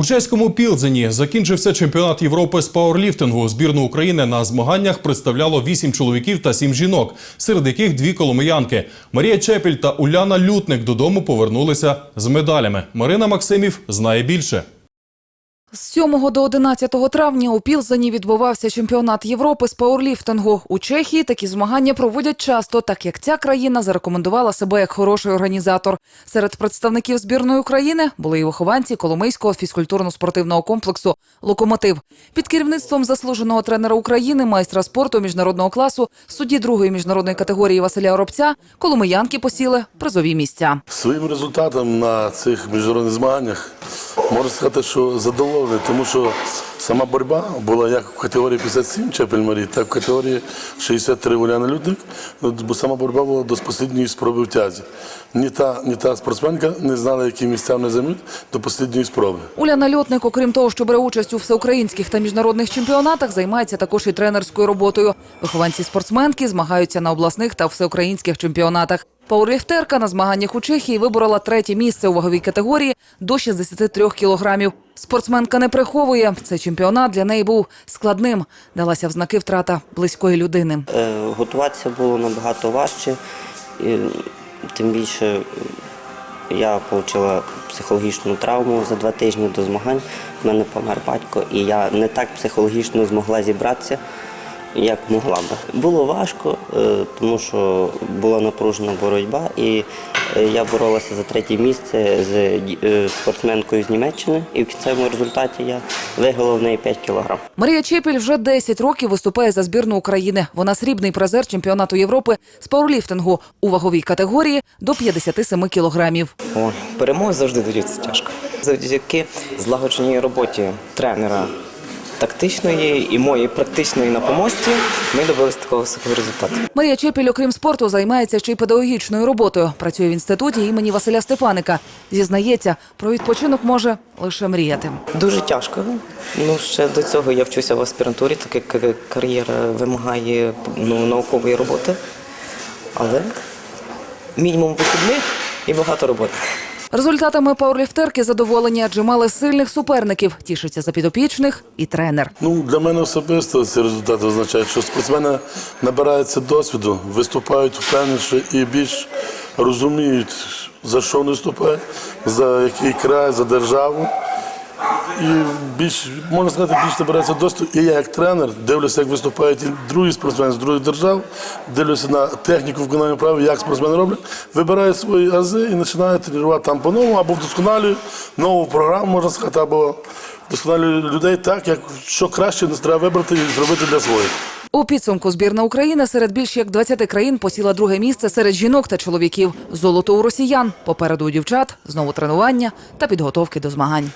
У чеському Пілзені закінчився чемпіонат Європи з пауерліфтингу. Збірну України на змаганнях представляло вісім чоловіків та сім жінок, серед яких дві коломиянки. Марія Чепіль та Уляна Лютник додому повернулися з медалями. Марина Максимів знає більше. З 7 до 11 травня у Пілзені відбувався чемпіонат Європи з пауерліфтингу. У Чехії такі змагання проводять часто, так як ця країна зарекомендувала себе як хороший організатор. Серед представників збірної України були і вихованці Коломийського фізкультурно-спортивного комплексу Локомотив під керівництвом заслуженого тренера України, майстра спорту міжнародного класу, судді другої міжнародної категорії Василя Оробця. Коломиянки посіли призові місця. Своїм результатом на цих міжнародних змаганнях можна сказати, що задоволений, тому що сама боротьба була як в категорії 57 Чепель Марії, так в категорії 63 Уляна Людник. Ну, Бо сама боротьба була до останньої спроби в тязі. Ні та, ні та спортсменка не знала, які місця вони займуть до останньої спроби. Уляна Льотник, окрім того, що бере участь у всеукраїнських та міжнародних чемпіонатах, займається також і тренерською роботою. Вихованці спортсменки змагаються на обласних та всеукраїнських чемпіонатах. Пауерліфтерка на змаганнях у Чехії виборола третє місце у ваговій категорії до 63 кілограмів. Спортсменка не приховує. Цей чемпіонат для неї був складним. Далася в знаки втрата близької людини. Е, Готуватися було набагато важче. І, тим більше я отримала психологічну травму за два тижні до змагань. У мене помер батько, і я не так психологічно змогла зібратися, як могла би. Було важко, е, тому що була напружена боротьба, і я боролася за третє місце з е, спортсменкою з Німеччини, і в кінцевому результаті я виграла в неї 5 кілограм. Марія Чепіль вже 10 років виступає за збірну України. Вона срібний призер чемпіонату Європи з пауерліфтингу у ваговій категорії до 57 кілограмів. О, перемоги завжди даються тяжко. Завдяки злагодженій роботі тренера тактичної і моєї практичної на помості ми добилися такого високого результату. Марія Чепіль, окрім спорту, займається ще й педагогічною роботою. Працює в інституті імені Василя Стефаника. Зізнається, про відпочинок може лише мріяти. Дуже тяжко. Ну ще до цього я вчуся в аспірантурі, так як кар'єра вимагає ну, наукової роботи. Але мінімум вихідних і багато роботи. Результатами пауерліфтерки задоволені, адже мали сильних суперників. Тішиться за підопічних і тренер. Ну, для мене особисто ці результати означають, що спортсмени набираються досвіду, виступають впевненіше і більш розуміють, за що вони виступають, за який край, за державу. І більш, можна сказати, більш набирається досвіду. І я як тренер дивлюся, як виступають і другі спортсмени з других держав, дивлюся на техніку виконання прав, як спортсмени роблять, вибираю свої ази і починаю тренувати там по-новому, або вдосконалюю нову програму, можна сказати, або вдосконалюю людей так, як що краще не треба вибрати і зробити для своїх. У підсумку збірна України серед більш як 20 країн посіла друге місце серед жінок та чоловіків. Золото у росіян. Попереду у дівчат знову тренування та підготовки до змагань.